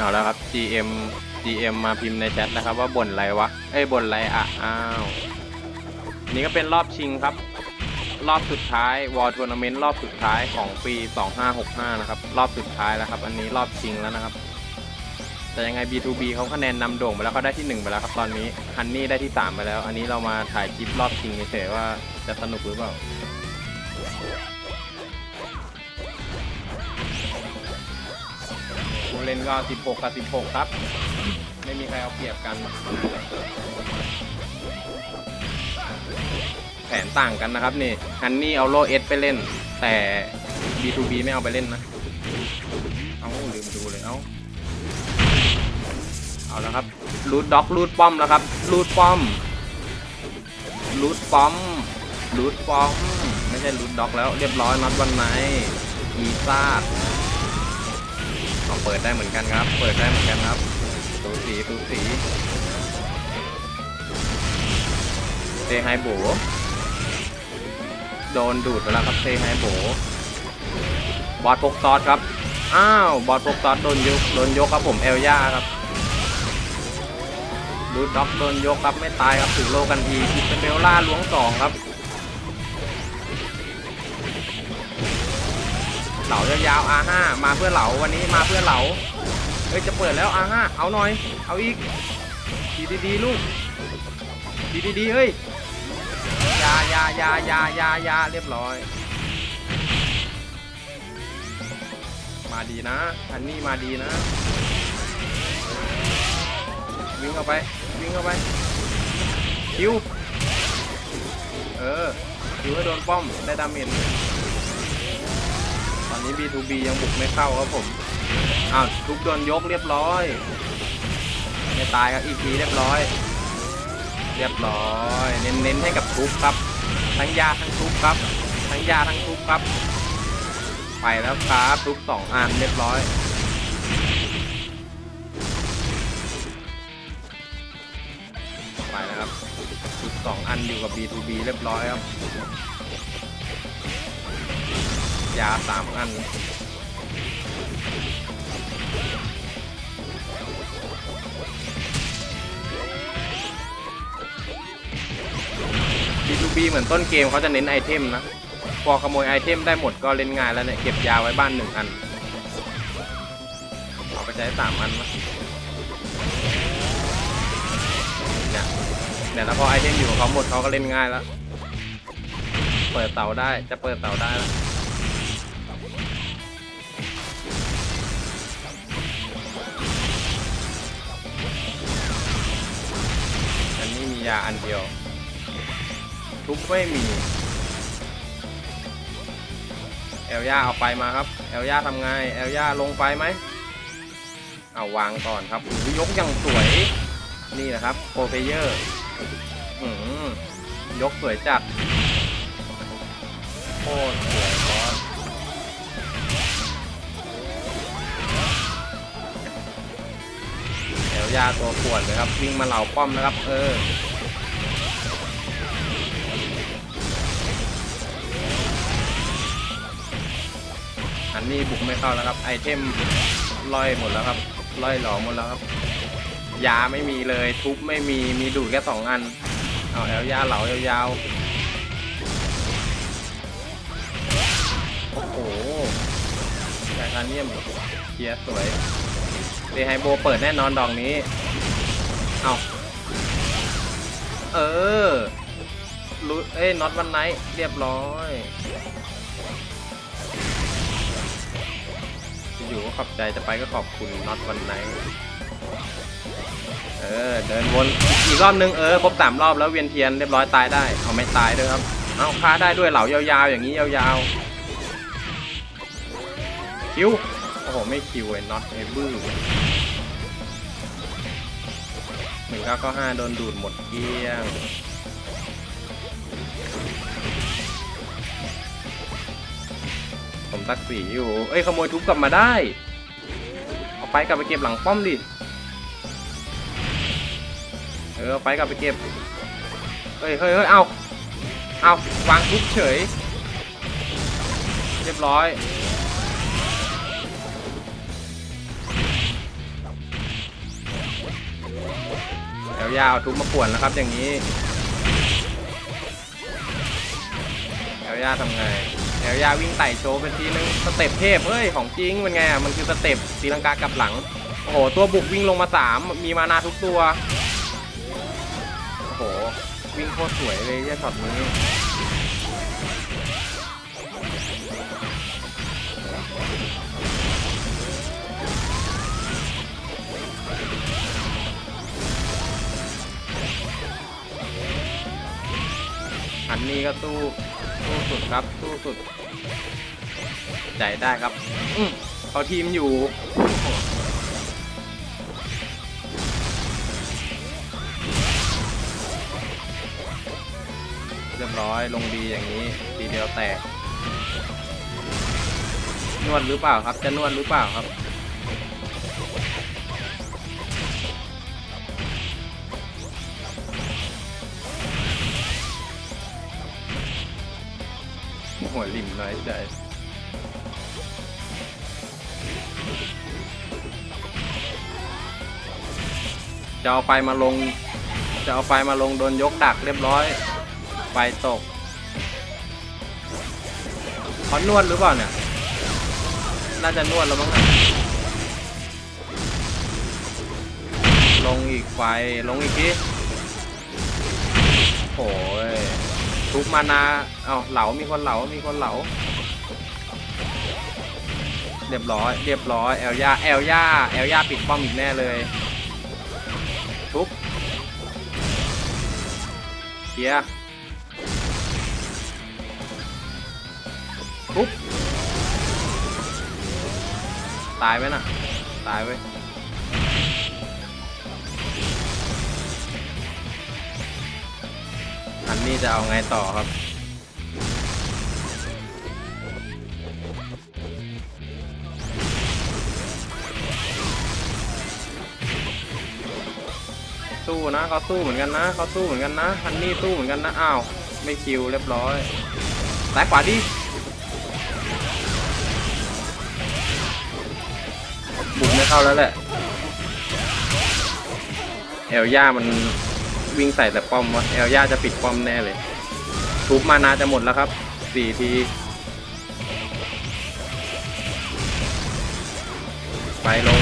เอาแล้วครับ GM GM มาพิมพ์ในแชทนะครับ ว่าบ่นไรวะ เอ้ยบ่นไรอะ อ้าว นี่ก็เป็นรอบชิงครับ รอบสุดท้ายวอลทัวร์นาเมนต์รอบสุดท้ายของปี 2565 นะครับ รอบสุดท้ายแล้วครับ อันนี้รอบชิงแล้วนะครับ แต่ยังไง B2B เขาคะแนนนำโด่งไปแล้วเขาได้ที่ 1 ไปแล้วครับ ตอนนี้ฮันนี่ได้ที่ 3 ไปแล้ว อันนี้เรามาถ่ายคลิปรอบชิงเฉยๆว่าจะสนุกหรือเปล่า เล่นก็ 16 กับ 16 ครับ ไม่มีใครเอาเปรียบกัน แผนต่างกันนะครับนี่ฮันนี่เอาโลเอสไปเล่น แต่ B2B ไม่เอาไปเล่นนะ เอาลืมดูเลย เอาเอาแล้วครับรูดด็อกรูดป้อมแล้วครับรูดป้อมรูดป้อมรูดป้อม ไม่ใช่รูดด็อกแล้วเรียบร้อยนัดวันไหนอีซาด เอาเปิดได้เหมือนกันครับ เปิดได้เหมือนกันครับสูสีสูสีเซไฮโบโดนดูดไปแล้วครับเซไฮโบบอสพกซอสครับ อ้าว บอสพกซอสโดนยก โดนยกครับผมเอลย่าครับดูด็อกโดนยกครับไม่ตายครับถึงโลกันทีอิสเบลล่าล้วงสองครับ เหลายาวๆ R5 มาเพื่อเหลาวันนี้มาเพื่อเหลาเฮ้ยจะเปิดแล้ว R5 เอาหน่อย เอาอีกดีดีๆลูกดีดีๆเฮ้ยยายายายายายาเรียบร้อย มาดีนะอันนี้มาดีนะ วิ่งเข้าไป วิ่งเข้าไปคิวเออคิวให้โดนป้อมได้ดาเมจ นี้ B2B ยังบุกไม่เข้าครับผมอ้าวทุบโดนยกเรียบร้อยไม่ตายครับอีกทีเรียบร้อย เรียบร้อย เน้นๆให้กับทุบครับ ทั้งยาทั้งทุบครับ ทั้งยาทั้งทุบครับ ไปแล้วครับทุบสองอันเรียบร้อยไปแล้วครับทุบสองอันอยู่กับ B2B เรียบร้อยครับ ยาสามอัน B2B เหมือนต้นเกมเขาจะเน้นไอเทมนะ พอขโมยไอเทมได้หมดก็เล่นง่ายแล้วเนี่ย เก็บยาไว้บ้านหนึ่งอัน เอาไปใช้สามอันนะเนี่ยเนี่ยแล้วพอไอเทมอยู่ของเขาหมดเขาก็เล่นง่ายแล้ว เปิดเตาได้จะเปิดเตาได้แล้ว ยาอันเดียว ทุบไม่มี เอลย่าเอาไปมาครับ เอลย่าทำไง เอลย่าลงไปไหม เอาวางก่อนครับยกอย่างสวย นี่นะครับโปรเพเยอร์ยกสวยจัด โคตรสวยบอสเอลย่าตัวปวดเลยครับ วิ่งมาเหล่าป้อมนะครับ เออ นนี้บุกไม่เข้าแล้วครับ ไอเทมล่อยหมดแล้วครับล่อยหลอมหมดแล้วครับ ยาไม่มีเลยทุบไม่มีมีดูดแค่สองอันเอาแอลยาเหลายาวๆโอ้โหไททาเนี่ยมเกียร์สวยเดไฮโบเปิดแน่นอนดอกนี้ เอาเออรู้เอ้ยน็อตวันไนท์เรียบร้อย อยู่ก็ขอบใจจะไปก็ขอบคุณน็อตวันไนเออเดินวนอีกรอบนึงเออครบสามรอบแล้วเวียนเทียนเรียบร้อยตายได้เอาไม่ตายด้วยครับเอาฆ่าได้ด้วยเหลายาวๆอย่างนี้ยาวๆคิวโอ้โหไม่คิวไอ้น็อตไอ้บื้อหนึ่งเก้าก้าห้าโดนดูดหมดเกลี้ยง ผมตักสีอยู่ เอ้ยขโมยทุบกลับมาได้ เอาไปกลับไปเก็บหลังป้อมดิ เออเอาไปกลับไปเก็บ เฮ้ยเฮ้ยเฮ้ยเอาเอาวางทุบเฉย เรียบร้อยแอลย่าเอาทุบมาป่วนแล้วครับอย่างนี้แอลย่าทำไง แอลย่าวิ่งไต่โชว์เป็นทีนึงสเต็ปเทพเฮ้ยของจริงเป็นไงอะมันคือสเต็ปตีลังกากลับหลังโอ้โหตัวบุกวิ่งลงมาสามมีมานาทุกตัวโอ้โหวิ่งโคตรสวยเลยแย่ช็อตนี้อันนี้ก็สู้ สู้สุดครับสู้สุดใจได้ครับอื้อเขาทีมอยู่เรียบร้อยลงดีอย่างนี้ทีเดียวแตกนวดหรือเปล่าครับ จะนวดหรือเปล่าครับ หัวริมน้อยใจจะเอาไฟมาลง จะเอาไฟมาลงโดนยกดักเรียบร้อยไฟตกขานวดหรือเปล่าเนี่ย น่าจะนวดแล้วมั้งลงอีกไฟ ลงอีกทีโอ้ย ทุกมานาเอาเหลามีคนเหลามีคนเหลา เรียบร้อย เรียบร้อยแอลย่าแอลย่าแอลย่าปิดป้อมอีกแน่เลย ทุบเคียทุบตายไหมน่ะ ตายไว้ นนี้จะเอาไงต่อครับ สู้นะเขาสู้เหมือนกันนะเขาสู้เหมือนกันนะฮันนี่สู้เหมือนกันนะอ้าวไม่คิวเรียบร้อยซ้ายขวาดิบุกไม่เข้าแล้วแหละเอลย่ามัน วิ่งใส่แต่ป้อมวะเอลย่าจะปิดป้อมแน่เลย ทุบมานาจะหมดแล้วครับสี่ทีไปลง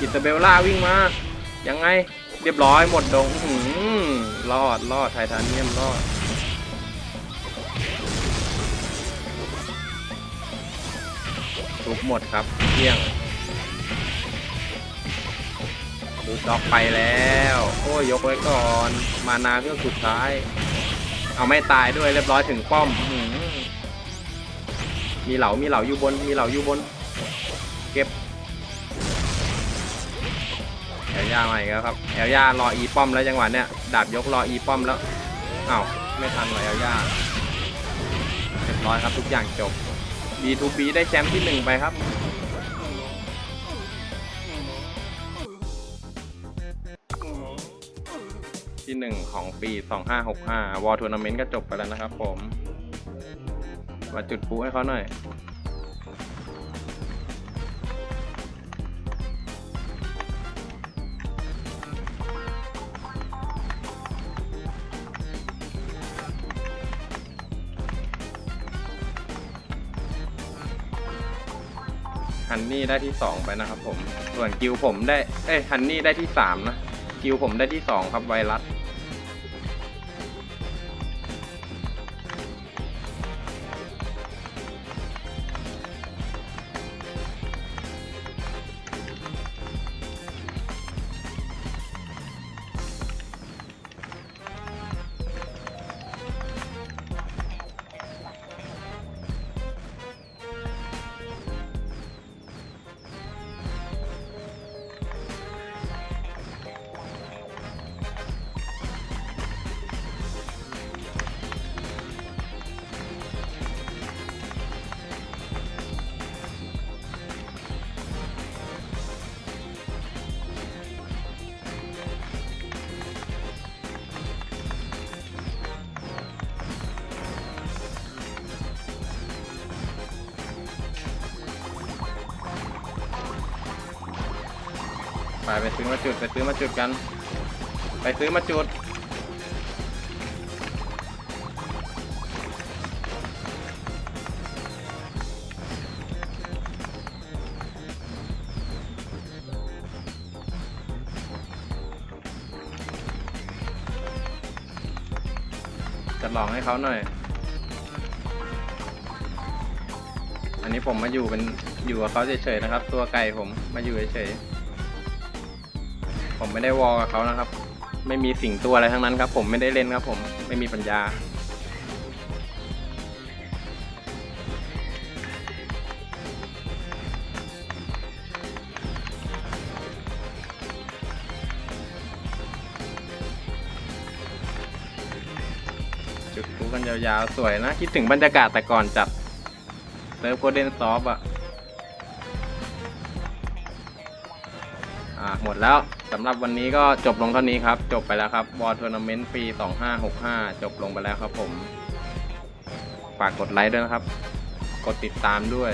อิตาเบลล่าวิ่งมา ยังไง เรียบร้อยหมดดงอื้ออรอดรอดไททานเนียมรอด ทุกหมดครับเที่ยง บูด็อกไปแล้ว โอ้ยยกไว้ก่อน มานาเครื่อสุดท้าย เอาไม่ตายด้วยเรียบร้อยถึงป้อม มีเหลา มีเหลาอยู่บน มีเหลาอยู่บน เก็บแอลย่ามาอีกแล้วครับแอลย่ารออีป้อมแล้วจังหวะเนี้ยดาบยกรออีป้อมแล้วอ้าวไม่ทันเลยแอลย่าเรียบร้อยครับทุกอย่างจบ B2B ได้แชมป์ที่หนึ่งไปครับ ที่หนึ่งของปี 2565 วอลทัวร์นาเมนต์ก็จบไปแล้วนะครับผม มาจุดพลุให้เขาหน่อย ฮันนี่ได้ที่สองไปนะครับผม ส่วนกิวผมได้ เอ้ยฮันนี่ได้ที่สามนะกิวผมได้ที่สองครับไวรัส ไปไปซื้อมาจุดไปซื้อมาจุดกัน ไปซื้อมาจุดจะลองให้เขาหน่อย อันนี้ผมมาอยู่เป็นอยู่กับเขาเฉยๆนะครับ ตัวไก่ผมมาอยู่เฉยๆ ผมไม่ได้วอลกับเขานะครับ ไม่มีสิ่งตัวอะไรทั้งนั้นครับ ผมไม่ได้เล่นครับ ผมไม่มีปัญญา จุดพลุกันยาวๆ สวยนะ คิดถึงบรรยากาศแต่ก่อนจัดเซิร์ฟโกลเด้นซอฟอะอ่าหมดแล้ว สำหรับวันนี้ก็จบลงเท่านี้ครับ จบไปแล้วครับวอลทัวร์นาเมนต์ปี 2565 จบลงไปแล้วครับผม ฝากกดไลค์ด้วยนะครับ กดติดตามด้วย